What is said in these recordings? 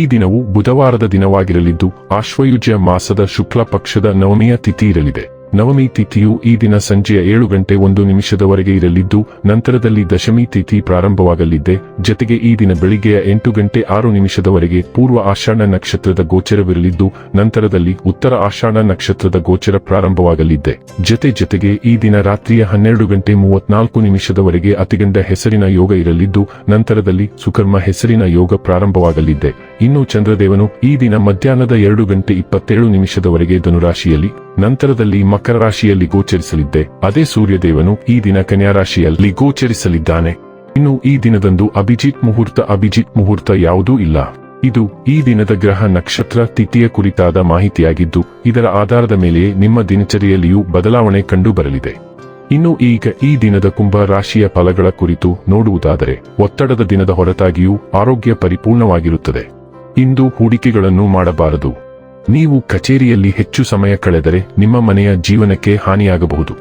ಈ ದಿನವು ಬುಧವಾರದ ದಿನವಾಗಿರಲಿದ್ದು ಆಶ್ವಯುಜ ಮಾಸದ ಶುಕ್ಲ ಪಕ್ಷದ ನವಮಿಯ ತಿಥಿ ಇರಲಿದೆ ನವಮಿ ತಿಥಿಯು ಈ ದಿನ ಸಂಜೆಯ ಏಳು ಗಂಟೆ ಒಂದು ನಿಮಿಷದವರೆಗೆ ಇರಲಿದ್ದು, ನಂತರದಲ್ಲಿ ದಶಮಿ ತಿಥಿ ಪ್ರಾರಂಭವಾಗಲಿದೆ. ಜತೆಗೆ ಈ ದಿನ ಬೆಳಿಗ್ಗೆಯ ಎಂಟು ಗಂಟೆ ಆರು ನಿಮಿಷದವರೆಗೆ ಪೂರ್ವ ಆಷಾಢ ನಕ್ಷತ್ರದ ಗೋಚರವಿರಲಿದ್ದು, ನಂತರದಲ್ಲಿ ಉತ್ತರ ಆಷಾಢ ನಕ್ಷತ್ರದ ಗೋಚರ ಪ್ರಾರಂಭವಾಗಲಿದೆ. ಜತೆ ಜತೆಗೆ ಈ ದಿನ ರಾತ್ರಿಯ ಹನ್ನೆರಡು ಗಂಟೆ ಮೂವತ್ನಾಲ್ಕು ನಿಮಿಷದವರೆಗೆ ಅತಿಗಂಡ ಹೆಸರಿನ ಯೋಗ ಇರಲಿದ್ದು, ನಂತರದಲ್ಲಿ ಸುಕರ್ಮ ಹೆಸರಿನ ಯೋಗ ಪ್ರಾರಂಭವಾಗಲಿದ್ದೆ ಇನ್ನು ಚಂದ್ರದೇವನು ಈ ದಿನ ಮಧ್ಯಾಹ್ನದ ಎರಡು ಗಂಟೆ ಇಪ್ಪತ್ತೇಳು ನಿಮಿಷದವರೆಗೆ ಧನುರಾಶಿಯಲ್ಲಿ ನಂತರದಲ್ಲಿ ಮಕರ ರಾಶಿಯಲ್ಲಿ ಗೋಚರಿಸಲಿದ್ದೆ. ಅದೇ ಸೂರ್ಯದೇವನು ಈ ದಿನ ಕನ್ಯಾ ರಾಶಿಯಲ್ಲಿ ಗೋಚರಿಸಲಿದ್ದಾನೆ. ಇನ್ನು ಈ ದಿನದಂದು ಅಭಿಜಿತ್ ಮುಹೂರ್ತ ಅಭಿಜಿತ್ ಮುಹೂರ್ತ ಯಾವುದೂ ಇಲ್ಲ. ಇದು ಈ ದಿನದ ಗ್ರಹ ನಕ್ಷತ್ರ ತಿಥಿಯ ಕುರಿತಾದ ಮಾಹಿತಿಯಾಗಿದ್ದು, ಇದರ ಆಧಾರದ ಮೇಲೆಯೇ ನಿಮ್ಮ ದಿನಚರಿಯಲ್ಲಿಯೂ ಬದಲಾವಣೆ ಕಂಡು ಬರಲಿದೆ ಇನ್ನು ಈಗ ಈ ದಿನದ ಕುಂಭ ರಾಶಿಯ ಫಲಗಳ ಕುರಿತು ನೋಡುವುದಾದರೆ, ಒತ್ತಡದ ದಿನದ ಹೊರತಾಗಿಯೂ ಆರೋಗ್ಯ ಪರಿಪೂರ್ಣವಾಗಿರುತ್ತದೆ. ಇಂದು ಹೂಡಿಕೆಗಳನ್ನು ಮಾಡಬಾರದು. ನೀವು ಕಚೇರಿಯಲ್ಲಿ ಹೆಚ್ಚು ಸಮಯ ಕಳೆದರೆ ನಿಮ್ಮ ಮನೆಯ ಜೀವನಕ್ಕೆ ಹಾನಿಯಾಗಬಹುದು.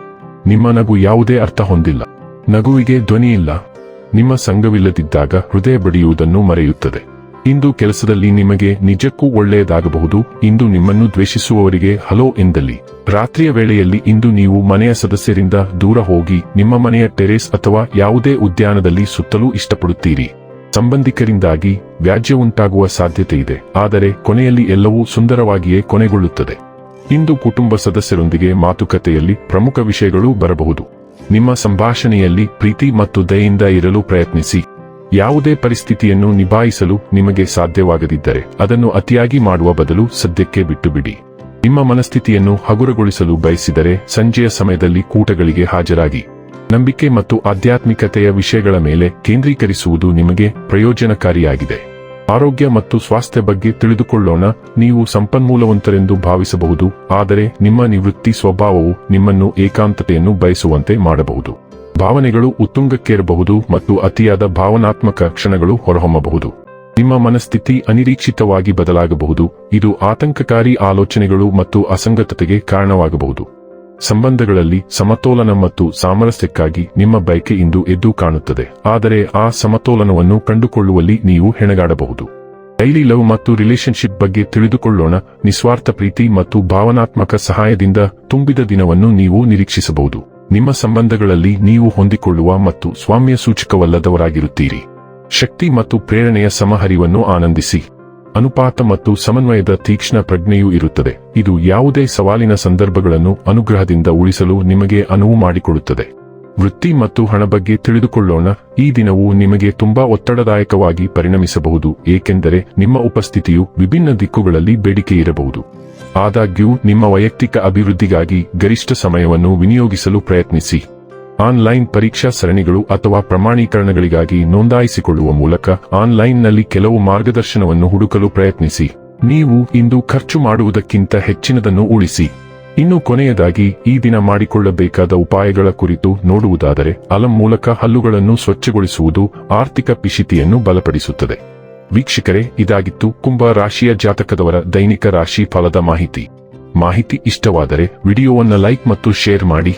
ನಿಮ್ಮ ನಗು ಯಾವುದೇ ಅರ್ಥ ಹೊಂದಿಲ್ಲ. ನಗುವಿಗೆ ಧ್ವನಿಯಿಲ್ಲ. ನಿಮ್ಮ ಸಂಘವಿಲ್ಲದಿದ್ದಾಗ ಹೃದಯ ಬಡಿಯುವುದನ್ನು ಮರೆಯುತ್ತದೆ. ಇಂದು ಕೆಲಸದಲ್ಲಿ ನಿಮಗೆ ನಿಜಕ್ಕೂ ಒಳ್ಳೆಯದಾಗಬಹುದು. ಇಂದು ನಿಮ್ಮನ್ನು ದ್ವೇಷಿಸುವವರಿಗೆ ಹಲೋ ಎಂದಲ್ಲಿ. ರಾತ್ರಿಯ ವೇಳೆಯಲ್ಲಿ ಇಂದು ನೀವು ಮನೆಯ ಸದಸ್ಯರಿಂದ ದೂರ ಹೋಗಿ ನಿಮ್ಮ ಮನೆಯ ಟೆರೇಸ್ ಅಥವಾ ಯಾವುದೇ ಉದ್ಯಾನದಲ್ಲಿ ಸುತ್ತಲೂ ಇಷ್ಟಪಡುತ್ತೀರಿ. ಸಂಬಂಧಿಕರಿಂದಾಗಿ ವ್ಯಾಜ್ಯ ಉಂಟಾಗುವ ಸಾಧ್ಯತೆ ಇದೆ ಆದರೆ ಕೊನೆಯಲ್ಲಿ ಎಲ್ಲವೂ ಸುಂದರವಾಗಿಯೇ ಕೊನೆಗೊಳ್ಳುತ್ತದೆ. ಇಂದು ಕುಟುಂಬ ಸದಸ್ಯರೊಂದಿಗೆ ಮಾತುಕತೆಯಲ್ಲಿ ಪ್ರಮುಖ ವಿಷಯಗಳು ಬರಬಹುದು. ನಿಮ್ಮ ಸಂಭಾಷಣೆಯಲ್ಲಿ ಪ್ರೀತಿ ಮತ್ತು ದಯೆಯಿಂದ ಇರಲು ಪ್ರಯತ್ನಿಸಿ. ಯಾವುದೇ ಪರಿಸ್ಥಿತಿಯನ್ನು ನಿಭಾಯಿಸಲು ನಿಮಗೆ ಸಾಧ್ಯವಾಗದಿದ್ದರೆ ಅದನ್ನು ಅತಿಯಾಗಿ ಮಾಡುವ ಬದಲು ಸದ್ಯಕ್ಕೆ ಬಿಟ್ಟುಬಿಡಿ. ನಿಮ್ಮ ಮನಸ್ಥಿತಿಯನ್ನು ಹಗುರಗೊಳಿಸಲು ಬಯಸಿದರೆ ಸಂಜೆಯ ಸಮಯದಲ್ಲಿ ಕೂಟಗಳಿಗೆ ಹಾಜರಾಗಿ. ನಂಬಿಕೆ ಮತ್ತು ಆಧ್ಯಾತ್ಮಿಕತೆಯ ವಿಷಯಗಳ ಮೇಲೆ ಕೇಂದ್ರೀಕರಿಸುವುದು ನಿಮಗೆ ಪ್ರಯೋಜನಕಾರಿಯಾಗಿದೆ. ಆರೋಗ್ಯ ಮತ್ತು ಸ್ವಾಸ್ಥ್ಯ ಬಗ್ಗೆ ತಿಳಿದುಕೊಳ್ಳೋಣ, ನೀವು ಸಂಪನ್ಮೂಲವಂತರೆಂದು ಭಾವಿಸಬಹುದು, ಆದರೆ ನಿಮ್ಮ ನಿವೃತ್ತಿ ಸ್ವಭಾವವು ನಿಮ್ಮನ್ನು ಏಕಾಂತತೆಯನ್ನು ಬಯಸುವಂತೆ ಮಾಡಬಹುದು. ಭಾವನೆಗಳು ಉತ್ತುಂಗಕ್ಕೇರಬಹುದು ಮತ್ತು ಅತಿಯಾದ ಭಾವನಾತ್ಮಕ ಕ್ಷಣಗಳು ಹೊರಹೊಮ್ಮಬಹುದು. ನಿಮ್ಮ ಮನಸ್ಥಿತಿ ಅನಿರೀಕ್ಷಿತವಾಗಿ ಬದಲಾಗಬಹುದು, ಇದು ಆತಂಕಕಾರಿ ಆಲೋಚನೆಗಳು ಮತ್ತು ಅಸಂಗತತೆಗೆ ಕಾರಣವಾಗಬಹುದು. ಸಂಬಂಧಗಳಲ್ಲಿ ಸಮತೋಲನ ಮತ್ತು ಸಾಮರಸ್ಯಕ್ಕಾಗಿ ನಿಮ್ಮ ಬಯಕೆ ಇಂದು ಎದ್ದು ಕಾಣುತ್ತದೆ. ಆದರೆ ಆ ಸಮತೋಲನವನ್ನು ಕಂಡುಕೊಳ್ಳುವಲ್ಲಿ ನೀವು ಹೆಣಗಾಡಬಹುದು. ಡೈಲಿ ಲವ್ ಮತ್ತು ರಿಲೇಶನ್ಶಿಪ್ ಬಗ್ಗೆ ತಿಳಿದುಕೊಳ್ಳೋಣ. ನಿಸ್ವಾರ್ಥ ಪ್ರೀತಿ ಮತ್ತು ಭಾವನಾತ್ಮಕ ಸಹಾಯದಿಂದ ತುಂಬಿದ ದಿನವನ್ನು ನೀವು ನಿರೀಕ್ಷಿಸಬಹುದು. ನಿಮ್ಮ ಸಂಬಂಧಗಳಲ್ಲಿ ನೀವು ಹೊಂದಿಕೊಳ್ಳುವ ಮತ್ತು ಸ್ವಾಮ್ಯ ಸೂಚಕವಲ್ಲದವರಾಗಿರುತ್ತೀರಿ ಶಕ್ತಿ ಮತ್ತು ಪ್ರೇರಣೆಯ ಸಮಹರಿವನ್ನು ಆನಂದಿಸಿ. ಅನುಪಾತ ಮತ್ತು ಸಮನ್ವಯದ ತೀಕ್ಷ್ಣ ಪ್ರಜ್ಞೆಯೂ ಇರುತ್ತದೆ. ಇದು ಯಾವುದೇ ಸವಾಲಿನ ಸಂದರ್ಭಗಳನ್ನು ಅನುಗ್ರಹದಿಂದ ಉಳಿಸಲು ನಿಮಗೆ ಅನುವು ಮಾಡಿಕೊಡುತ್ತದೆ. ವೃತ್ತಿ ಮತ್ತು ಹಣ ಬಗ್ಗೆ ತಿಳಿದುಕೊಳ್ಳೋಣ. ಈ ದಿನವು ನಿಮಗೆ ತುಂಬಾ ಒತ್ತಡದಾಯಕವಾಗಿ ಪರಿಣಮಿಸಬಹುದು, ಏಕೆಂದರೆ ನಿಮ್ಮ ಉಪಸ್ಥಿತಿಯು ವಿಭಿನ್ನ ದಿಕ್ಕುಗಳಲ್ಲಿ ಬೇಡಿಕೆ ಇರಬಹುದು. ಆದಾಗ್ಯೂ, ನಿಮ್ಮ ವೈಯಕ್ತಿಕ ಅಭಿವೃದ್ಧಿಗಾಗಿ ಗರಿಷ್ಠ ಸಮಯವನ್ನು ವಿನಿಯೋಗಿಸಲು ಪ್ರಯತ್ನಿಸಿ. ಆನ್ಲೈನ್ ಪರೀಕ್ಷಾ ಸರಣಿಗಳು ಅಥವಾ ಪ್ರಮಾಣೀಕರಣಗಳಿಗಾಗಿ ನೋಂದಾಯಿಸಿಕೊಳ್ಳುವ ಮೂಲಕ ಆನ್ಲೈನ್ನಲ್ಲಿ ಕೆಲವು ಮಾರ್ಗದರ್ಶನವನ್ನು ಹುಡುಕಲು ಪ್ರಯತ್ನಿಸಿ. ನೀವು ಇಂದು ಖರ್ಚು ಮಾಡುವುದಕ್ಕಿಂತ ಹೆಚ್ಚಿನದನ್ನು ಉಳಿಸಿ. ಇನ್ನು ಕೊನೆಯದಾಗಿ, ಈ ದಿನ ಮಾಡಿಕೊಳ್ಳಬೇಕಾದ ಉಪಾಯಗಳ ಕುರಿತು ನೋಡುವುದಾದರೆ, ಅಲಂ ಮೂಲಕ ಹಲ್ಲುಗಳನ್ನು ಸ್ವಚ್ಛಗೊಳಿಸುವುದು ಆರ್ಥಿಕ ಪಿಶಿತಿಯನ್ನು ಬಲಪಡಿಸುತ್ತದೆ. ವೀಕ್ಷಕರೇ, ಇದಾಗಿತ್ತು ಕುಂಭ ರಾಶಿಯ ಜಾತಕದವರ ದೈನಿಕ ರಾಶಿ ಫಲದ ಮಾಹಿತಿ. ಮಾಹಿತಿ ಇಷ್ಟವಾದರೆ, ವಿಡಿಯೋವನ್ನು ಲೈಕ್ ಮತ್ತು ಶೇರ್ ಮಾಡಿ.